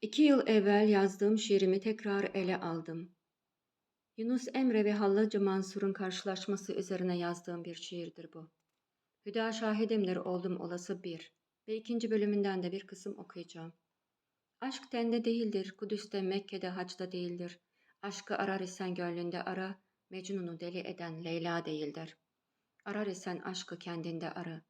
İki yıl evvel yazdığım şiirimi tekrar ele aldım. Yunus Emre ve Hallacı Mansur'un karşılaşması üzerine yazdığım bir şiirdir bu. Hüda şahidimdir oldum olası bir ve ikinci bölümünden de bir kısım okuyacağım. Aşk tende değildir, Kudüs'te, Mekke'de, hacda değildir. Aşkı arar isen gönlünde ara, Mecnun'u deli eden Leyla değildir. Arar isen aşkı kendinde ara.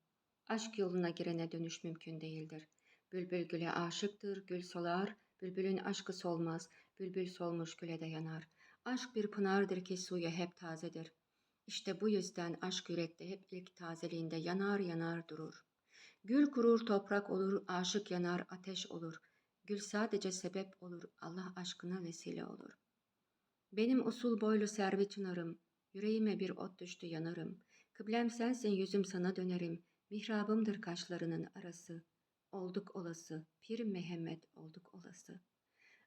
Aşk yoluna girene dönüş mümkün değildir. Bülbül güle aşıktır, gül solar, bülbülün aşkı solmaz, bülbül solmuş güle de yanar. Aşk bir pınardır ki suyu hep tazedir. İşte bu yüzden aşk yürekte hep ilk tazeliğinde yanar yanar durur. Gül kurur toprak olur, aşık yanar ateş olur. Gül sadece sebep olur, Allah aşkına vesile olur. Benim usul boylu servi çınarım, yüreğime bir ot düştü yanarım. Kıblem sensin yüzüm sana dönerim, mihrabımdır kaşlarının arası. Olduk olası, Pir Mehmet olduk olası.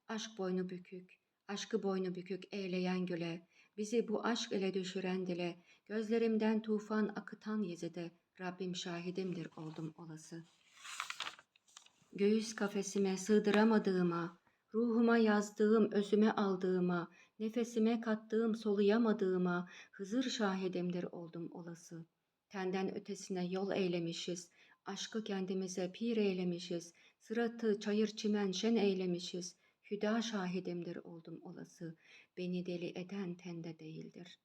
Aşk boynu bükük, aşkı boynu bükük eğleyen göle, bizi bu aşk ile düşüren dile, gözlerimden tufan akıtan yezide, Rabbim şahidimdir oldum olası. Göğüs kafesime sığdıramadığıma, ruhuma yazdığım, özüme aldığıma, nefesime kattığım, soluyamadığıma, Hızır şahidimdir oldum olası. Tenden ötesine yol eylemişiz, aşkı kendimize pir eylemişiz, sıratı çayır çimen şen eylemişiz, hüda şahidimdir oldum olası, beni deli eden tende değildir.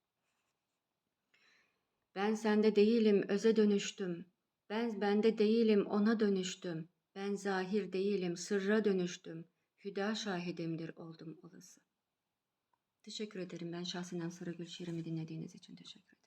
Ben sende değilim, öze dönüştüm. Ben bende değilim, ona dönüştüm. Ben zahir değilim, sırra dönüştüm. Hüda şahidimdir oldum olası. Teşekkür ederim. Ben şahsinen Sarıgül şiirimi dinlediğiniz için teşekkür ederim.